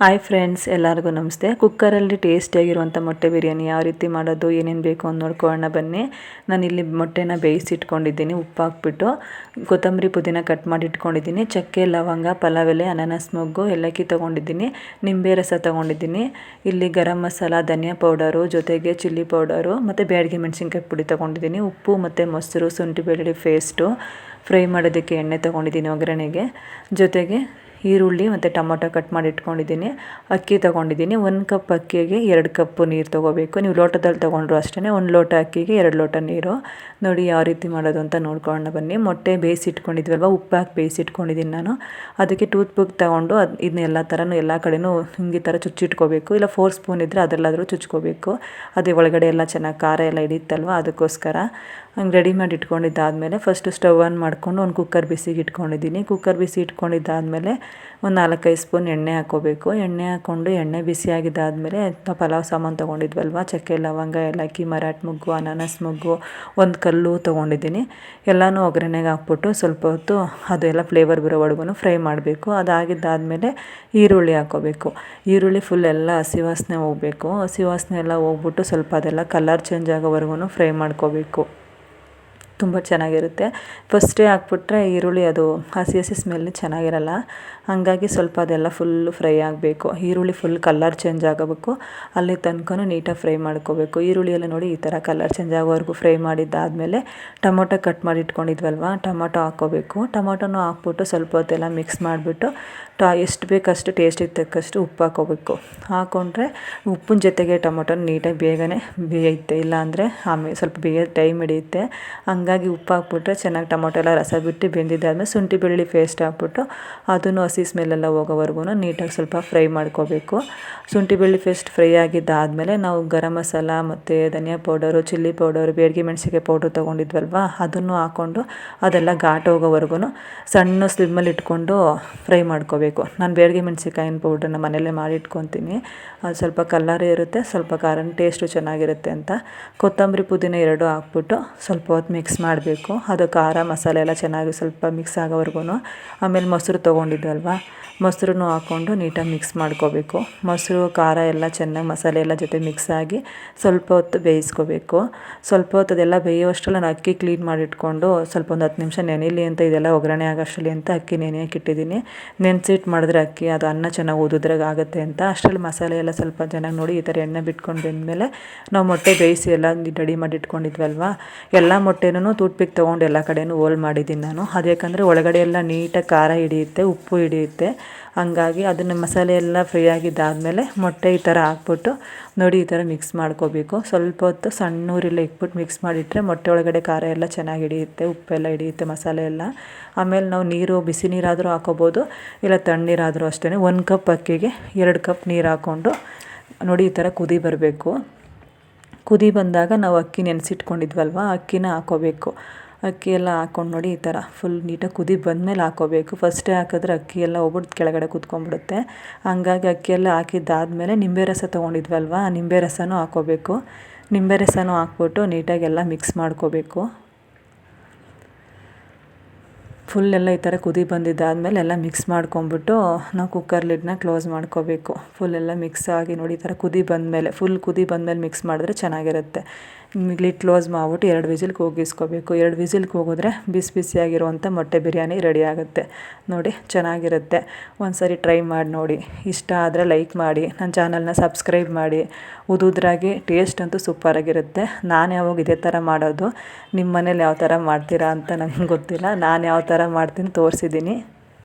Hi friends ಎಲ್ಲರಿಗೂ ನಮಸ್ತೆ. ಕುಕ್ಕರಲ್ಲಿ ಟೇಸ್ಟಿಯಾಗಿರುವಂಥ ಮೊಟ್ಟೆ ಬಿರಿಯಾನಿ ಯಾವ ರೀತಿ ಮಾಡೋದು, ಏನೇನು ಬೇಕು ಅಂತ ನೋಡ್ಕೊಳ್ಳೋಣ ಬನ್ನಿ. ನಾನಿಲ್ಲಿ ಮೊಟ್ಟೆನ ಬೇಯಿಸಿಟ್ಕೊಂಡಿದ್ದೀನಿ ಉಪ್ಪು ಹಾಕ್ಬಿಟ್ಟು ಕೊತ್ತಂಬರಿ ಪುದೀನ ಕಟ್ ಮಾಡಿ ಇಟ್ಕೊಂಡಿದ್ದೀನಿ ಚಕ್ಕೆ, ಲವಂಗ ಪಲಾವ್ ಎಲೆ ಅನಾನಸ್, ಮೊಗ್ಗು ಏಲಕ್ಕಿ ತೊಗೊಂಡಿದ್ದೀನಿ. ನಿಂಬೆ ರಸ ತೊಗೊಂಡಿದ್ದೀನಿ. ಇಲ್ಲಿ ಗರಂ ಮಸಾಲ, ಧನಿಯಾ ಪೌಡರು, ಜೊತೆಗೆ ಚಿಲ್ಲಿ ಪೌಡರು, ಮತ್ತು ಬ್ಯಾಡಿಗೆ ಮೆಣಸಿನ್ಕಾಯಿ ಪುಡಿ ತೊಗೊಂಡಿದ್ದೀನಿ. ಉಪ್ಪು ಮತ್ತು ಮೊಸರು, ಶುಂಠಿ ಬೆಳ್ಳುಳ್ಳಿ ಪೇಸ್ಟು ಫ್ರೈ ಮಾಡೋದಕ್ಕೆ ಎಣ್ಣೆ ತೊಗೊಂಡಿದ್ದೀನಿ ಒಗ್ಗರಣೆಗೆ. ಜೊತೆಗೆ ಈರುಳ್ಳಿ ಮತ್ತು ಟೊಮೊಟೊ ಕಟ್ ಮಾಡಿ ಇಟ್ಕೊಂಡಿದ್ದೀನಿ. ಅಕ್ಕಿ ತೊಗೊಂಡಿದ್ದೀನಿ. ಒಂದು ಕಪ್ ಅಕ್ಕಿಗೆ ಎರಡು ಕಪ್ಪು ನೀರು ತೊಗೋಬೇಕು. ನೀವು ಲೋಟದಲ್ಲಿ ತೊಗೊಂಡ್ರು ಅಷ್ಟೇ ಒಂದು ಲೋಟ ಅಕ್ಕಿಗೆ ಎರಡು ಲೋಟ ನೀರು. ನೋಡಿ ಯಾವ ರೀತಿ ಮಾಡೋದು ಅಂತ ನೋಡ್ಕೊಂಡು ಬನ್ನಿ. ಮೊಟ್ಟೆ ಬೇಯಿಸಿಟ್ಕೊಂಡಿದ್ವಲ್ವ ಉಪ್ಪು ಹಾಕಿ ಬೇಯಿಸಿಟ್ಕೊಂಡಿದ್ದೀನಿ ನಾನು. ಅದಕ್ಕೆ ಟೂತ್ ಪಿಕ್ ತೊಗೊಂಡು ಅದು ಇದನ್ನೆಲ್ಲ ಥರನೂ ಎಲ್ಲ ಕಡೆಯೂ ಹಿಂಗೆ ಥರ ಚುಚ್ಚಿಟ್ಕೋಬೇಕು. ಇಲ್ಲ ಫೋರ್ ಸ್ಪೂನ್ ಇದ್ದರೆ ಅದರಲ್ಲಾದರೂ ಚುಚ್ಕೋಬೇಕು. ಅದೇ ಒಳಗಡೆ ಎಲ್ಲ ಚೆನ್ನಾಗಿ ಖಾರ ಎಲ್ಲ ಹಿಡಿಯುತ್ತಲ್ವ? ಅದಕ್ಕೋಸ್ಕರ ಹಂಗೆ ರೆಡಿ ಮಾಡಿ ಇಟ್ಕೊಂಡಿದ್ದಾದಮೇಲೆ ಫಸ್ಟು ಸ್ಟವ್ ಆನ್ ಮಾಡಿಕೊಂಡು ಒಂದು ಕುಕ್ಕರ್ ಬಿಸಿಗೆ ಇಟ್ಕೊಂಡಿದ್ದೀನಿ. ಕುಕ್ಕರ್ ಬಿಸಿ ಇಟ್ಕೊಂಡಿದ್ದಾದಮೇಲೆ ಒಂದು ನಾಲ್ಕೈದು ಸ್ಪೂನ್ ಎಣ್ಣೆ ಹಾಕ್ಕೋಬೇಕು ಎಣ್ಣೆ ಹಾಕ್ಕೊಂಡು ಎಣ್ಣೆ ಬಿಸಿಯಾಗಿದ್ದಾದಮೇಲೆ ಪಲಾವ್ ಸಾಮಾನು ತೊಗೊಂಡಿದ್ವಲ್ವ? ಚಕ್ಕೆ, ಲವಂಗ, ಏಲಕ್ಕಿ, ಮರಾಠ ಮೊಗ್ಗು, ಅನಾನಸ್ ಮೊಗ್ಗು, ಒಂದು ಕಲ್ಲು ತೊಗೊಂಡಿದ್ದೀನಿ. ಎಲ್ಲನೂ ಒಗ್ಗರಣೆಗೆ ಹಾಕ್ಬಿಟ್ಟು ಸ್ವಲ್ಪ ಹೊತ್ತು ಅದೆಲ್ಲ ಫ್ಲೇವರ್ ಬರೋವರೆಗೂ ಫ್ರೈ ಮಾಡಬೇಕು. ಅದಾಗಿದ್ದಾದಮೇಲೆ ಈರುಳ್ಳಿ ಹಾಕ್ಕೋಬೇಕು ಈರುಳ್ಳಿ ಫುಲ್ ಎಲ್ಲ ಹಸಿ ವಾಸನೆ ಹೋಗಬೇಕು. ಹಸಿ ವಾಸನೆ ಎಲ್ಲ ಹೋಗ್ಬಿಟ್ಟು ಸ್ವಲ್ಪ ಅದೆಲ್ಲ ಕಲರ್ ಚೇಂಜ್ ಆಗೋವರೆಗೂ ಫ್ರೈ ಮಾಡ್ಕೋಬೇಕು. ತುಂಬ ಚೆನ್ನಾಗಿರುತ್ತೆ. ಫಸ್ಟೇ ಹಾಕ್ಬಿಟ್ರೆ ಈರುಳ್ಳಿ ಅದು ಹಸಿ ಹಸಿ ಸ್ಮೆಲ್ ಚೆನ್ನಾಗಿರಲ್ಲ. ಹಾಗಾಗಿ ಸ್ವಲ್ಪ ಅದೆಲ್ಲ ಫುಲ್ಲು ಫ್ರೈ ಆಗಬೇಕು. ಈರುಳ್ಳಿ ಫುಲ್ ಕಲರ್ ಚೇಂಜ್ ಆಗಬೇಕು. ಅಲ್ಲಿ ತನಕ ನೀಟಾಗಿ ಫ್ರೈ ಮಾಡ್ಕೋಬೇಕು. ಈರುಳ್ಳಿ ಎಲ್ಲ ನೋಡಿ ಈ ಥರ ಕಲರ್ ಚೇಂಜ್ ಆಗೋವರೆಗೂ ಫ್ರೈ ಮಾಡಿದ್ದಾದಮೇಲೆ ಟೊಮೊಟೊ ಕಟ್ ಮಾಡಿ ಇಟ್ಕೊಂಡಿದ್ವಲ್ವ? ಟೊಮೊಟೊ ಹಾಕ್ಕೋಬೇಕು. ಟೊಮೊಟೊನೂ ಹಾಕ್ಬಿಟ್ಟು ಸ್ವಲ್ಪ ಹೊತ್ತೆಲ್ಲ ಮಿಕ್ಸ್ ಮಾಡಿಬಿಟ್ಟು ಟ, ಎಷ್ಟು ಬೇಕಷ್ಟು ಟೇಸ್ಟ್ ತಕ್ಕಷ್ಟು ಉಪ್ಪು ಹಾಕ್ಕೋಬೇಕು. ಹಾಕ್ಕೊಂಡ್ರೆ ಉಪ್ಪಿನ ಜೊತೆಗೆ ಟೊಮೊಟೊ ನೀಟಾಗಿ ಬೇಗನೆ ಬೇಯುತ್ತೆ ಇಲ್ಲಾಂದರೆ ಆಮೇಲೆ ಸ್ವಲ್ಪ ಬೇಗ ಟೈಮ್ ಹಿಡಿಯುತ್ತೆ. ಹಂಗಾಗಿ ಉಪ್ಪು ಹಾಕ್ಬಿಟ್ರೆ ಚೆನ್ನಾಗಿ ಟೊಮೊಟೊ ಎಲ್ಲ ರಸ ಬಿಟ್ಟು ಬೆಂದಿದ್ದಾದ್ಮೇಲೆ ಶುಂಠಿ ಬೆಳ್ಳುಳ್ಳಿ ಪೇಸ್ಟ್ ಹಾಕ್ಬಿಟ್ಟು ಅದನ್ನು ಹಸಿ ಸ್ಮೆಲ್ಲೆಲ್ಲ ಹೋಗೋವರೆಗೂ ನೀಟಾಗಿ ಸ್ವಲ್ಪ ಫ್ರೈ ಮಾಡ್ಕೋಬೇಕು. ಶುಂಠಿ ಬೆಳ್ಳುಳ್ಳಿ ಫೇಸ್ಟ್ ಫ್ರೈ ಆಗಿದ್ದಾದಮೇಲೆ ನಾವು ಗರಂ ಮಸಾಲ ಮತ್ತು ಧನಿಯಾ ಪೌಡರು ಚಿಲ್ಲಿ ಪೌಡರು ಬೇಡಿಗೆ ಮೆಣಸಿಗೆ ಪೌಡ್ರು ತೊಗೊಂಡಿದ್ವಲ್ವ, ಅದನ್ನು ಹಾಕ್ಕೊಂಡು ಅದೆಲ್ಲ ಘಾಟ್ ಹೋಗೋವರೆಗೂ ಸಣ್ಣ ಸ್ಲಿಮ್ಮಲ್ಲಿ ಇಟ್ಕೊಂಡು ಫ್ರೈ ಮಾಡ್ಕೋಬೇಕು. ನಾನು ಬೇಡಿಗೆ ಮೆಣಸಿಕಾಯಿನ ಪೌಡ್ರನ್ನ ಮನೆಯಲ್ಲೇ ಮಾಡಿ ಇಟ್ಕೊತೀನಿ. ಅದು ಸ್ವಲ್ಪ ಕಲ್ಲರ್ ಇರುತ್ತೆ, ಸ್ವಲ್ಪ ಖಾರ ಟೇಸ್ಟು ಚೆನ್ನಾಗಿರುತ್ತೆ ಅಂತ. ಕೊತ್ತಂಬರಿ ಪುದೀನ ಎರಡು ಹಾಕ್ಬಿಟ್ಟು ಸ್ವಲ್ಪ ಹೊತ್ತು ಮಿಕ್ಸ್ ಮಾಡಬೇಕು. ಅದು ಖಾರ, ಮಸಾಲೆ ಎಲ್ಲ ಚೆನ್ನಾಗಿ ಸ್ವಲ್ಪ ಮಿಕ್ಸ್ ಆಗೋವರೆಗೂ. ಆಮೇಲೆ ಮೊಸರು ತೊಗೊಂಡಿದ್ದಲ್ವ ಮೊಸರನ್ನು ಹಾಕ್ಕೊಂಡು ನೀಟಾಗಿ ಮಿಕ್ಸ್ ಮಾಡ್ಕೋಬೇಕು. ಮೊಸರು, ಖಾರ ಎಲ್ಲ ಚೆನ್ನಾಗಿ ಮಸಾಲೆ ಎಲ್ಲ ಜೊತೆ ಮಿಕ್ಸ್ ಆಗಿ ಸ್ವಲ್ಪ ಹೊತ್ತು ಬೇಯಿಸ್ಕೋಬೇಕು. ಸ್ವಲ್ಪ ಹೊತ್ತು ಅದೆಲ್ಲ ಬೇಯುವಷ್ಟರಲ್ಲಿ ನಾನು ಅಕ್ಕಿ ಕ್ಲೀನ್ ಮಾಡಿಟ್ಕೊಂಡು ಸ್ವಲ್ಪ ಒಂದು ಹತ್ತು ನಿಮಿಷ ನೆನೆಯಲಿ ಅಂತ ಇದೆಲ್ಲ ಒಗ್ಗರಣೆ ಆಗೋಷ್ಟರಲ್ಲಿ ಅಂತ ಅಕ್ಕಿ ನೆನೆಯೋಕೆ ಇಟ್ಟಿದ್ದೀನಿ. ನೆನೆಸಿಟ್ಟು ಮಾಡಿದ್ರೆ ಅಕ್ಕಿ, ಅದು ಅನ್ನ ಚೆನ್ನಾಗಿ ಓದಿದ್ರಾಗ ಆಗುತ್ತೆ ಅಂತ. ಅಷ್ಟರಲ್ಲಿ ಮಸಾಲೆ ಎಲ್ಲ ಸ್ವಲ್ಪ ಚೆನ್ನಾಗಿ ನೋಡಿ ಈ ಥರ ಎಣ್ಣೆ ಬಿಟ್ಕೊಂಡು ಬಂದಮೇಲೆ ನಾವು ಮೊಟ್ಟೆ ಬೇಯಿಸಿ ಎಲ್ಲ ರೆಡಿ ಮಾಡಿ ಇಟ್ಕೊಂಡಿದ್ವಲ್ವ ಎಲ್ಲ ಮೊಟ್ಟೆನೂ ತೂಟ್ಪಿಕ್ ತೊಗೊಂಡು ಎಲ್ಲ ಕಡೆಯೂ ಹೋಲ್ ಮಾಡಿದ್ದೀನಿ ನಾನು. ಅದು ಒಳಗಡೆ ಎಲ್ಲ ನೀಟಾಗಿ ಖಾರ ಹಿಡಿಯುತ್ತೆ, ಉಪ್ಪು ಹಿಡಿಯುತ್ತೆ. ಹಂಗಾಗಿ ಅದನ್ನು ಮಸಾಲೆ ಎಲ್ಲ ಫ್ರೈ ಆಗಿದ್ದಾದಮೇಲೆ ಮೊಟ್ಟೆ ಈ ಥರ ಹಾಕ್ಬಿಟ್ಟು ನೋಡಿ ಈ ಥರ ಮಿಕ್ಸ್ ಮಾಡ್ಕೋಬೇಕು. ಸ್ವಲ್ಪ ಹೊತ್ತು ಸಣ್ಣ ಊರಿಲ್ಲ ಇಕ್ಬಿಟ್ಟು ಮಿಕ್ಸ್ ಮಾಡಿಟ್ಟರೆ ಮೊಟ್ಟೆ ಒಳಗಡೆ ಖಾರ ಎಲ್ಲ ಚೆನ್ನಾಗಿ ಹಿಡಿಯುತ್ತೆ ಉಪ್ಪೆಲ್ಲ ಹಿಡಿಯುತ್ತೆ, ಮಸಾಲೆ ಎಲ್ಲ. ಆಮೇಲೆ ನಾವು ನೀರು, ಬಿಸಿ ನೀರಾದರೂ ಹಾಕೋಬೋದು, ಇಲ್ಲ ತಣ್ಣೀರಾದರೂ ಅಷ್ಟೇ ಒಂದು ಕಪ್ ಅಕ್ಕಿಗೆ ಎರಡು ಕಪ್ ನೀರು ಹಾಕ್ಕೊಂಡು ನೋಡಿ ಈ ಥರ ಕುದಿ ಬರಬೇಕು. ಕುದಿ ಬಂದಾಗ ನಾವು ಅಕ್ಕಿ ನೆನೆಸಿಟ್ಕೊಂಡಿದ್ವಲ್ವ? ಅಕ್ಕಿನ ಹಾಕೋಬೇಕು. ಅಕ್ಕಿ ಎಲ್ಲ ಹಾಕ್ಕೊಂಡು ನೋಡಿ ಈ ಥರ ಫುಲ್ ನೀಟಾಗಿ ಕುದಿ ಬಂದಮೇಲೆ ಹಾಕೋಬೇಕು. ಫಸ್ಟೇ ಹಾಕಿದ್ರೆ ಅಕ್ಕಿ ಎಲ್ಲ ಒಬ್ಬಟ್ಟು ಕೆಳಗಡೆ ಕುತ್ಕೊಂಡ್ಬಿಡುತ್ತೆ. ಹಂಗಾಗಿ ಅಕ್ಕಿ ಎಲ್ಲ ಹಾಕಿದ್ದಾದಮೇಲೆ ನಿಂಬೆ ರಸ ತೊಗೊಂಡಿದ್ವಲ್ವ? ನಿಂಬೆ ರಸನೂ ಹಾಕೋಬೇಕು. ನಿಂಬೆ ರಸನೂ ಹಾಕ್ಬಿಟ್ಟು ನೀಟಾಗೆಲ್ಲ ಮಿಕ್ಸ್ ಮಾಡ್ಕೋಬೇಕು. ಫುಲ್ ಎಲ್ಲ ಈ ಥರ ಕುದಿ ಬಂದಿದ್ದಾದಮೇಲೆ ಎಲ್ಲ ಮಿಕ್ಸ್ ಮಾಡ್ಕೊಂಬಿಟ್ಟು ನಾವು ಕುಕ್ಕರ್ ಲಿಡ್ನ ಕ್ಲೋಸ್ ಮಾಡ್ಕೋಬೇಕು. ಫುಲ್ ಎಲ್ಲ ಮಿಕ್ಸ್ ಆಗಿ ನೋಡಿ, ಈ ಥರ ಕುದಿ ಬಂದಮೇಲೆ ಫುಲ್ ಕುದಿ ಬಂದಮೇಲೆ ಮಿಕ್ಸ್ ಮಾಡಿದ್ರೆ ಚೆನ್ನಾಗಿರುತ್ತೆ. ಲಿಡ್ ಕ್ಲೋಸ್ ಮಾಡ್ಬಿಟ್ಟು ಎರಡು ವಿಸಿಲ್ಗೆ ಕೂಗಿಸ್ಕೋಬೇಕು ಎರಡು ವಿಸಿಲ್ಗೆ ಹೋಗಿದ್ರೆ ಬಿಸಿ ಬಿಸಿಯಾಗಿರುವಂಥ ಮೊಟ್ಟೆ ಬಿರಿಯಾನಿ ರೆಡಿ ಆಗುತ್ತೆ. ನೋಡಿ, ಚೆನ್ನಾಗಿರುತ್ತೆ. ಒಂದು ಸರಿ ಟ್ರೈ ಮಾಡಿ ನೋಡಿ. ಇಷ್ಟ ಆದರೆ ಲೈಕ್ ಮಾಡಿ. ನನ್ನ ಚಾನಲ್ನ ಸಬ್ಸ್ಕ್ರೈಬ್ ಮಾಡಿ. ಉದುದ್ರಾಗಿ ಟೇಸ್ಟ್ ಅಂತೂ ಸೂಪರಾಗಿರುತ್ತೆ ನಾನು ಯಾವಾಗ ಇದೇ ಥರ ಮಾಡೋದು? ನಿಮ್ಮ ಮನೇಲಿ ಯಾವ ಥರ ಮಾಡ್ತೀರಾ ಅಂತ ನನಗೆ ಗೊತ್ತಿಲ್ಲ. ನಾನು ಯಾವ ಥರ ಮಾಡ್ತೀನಿ ತೋರಿಸಿದ್ದೀನಿ.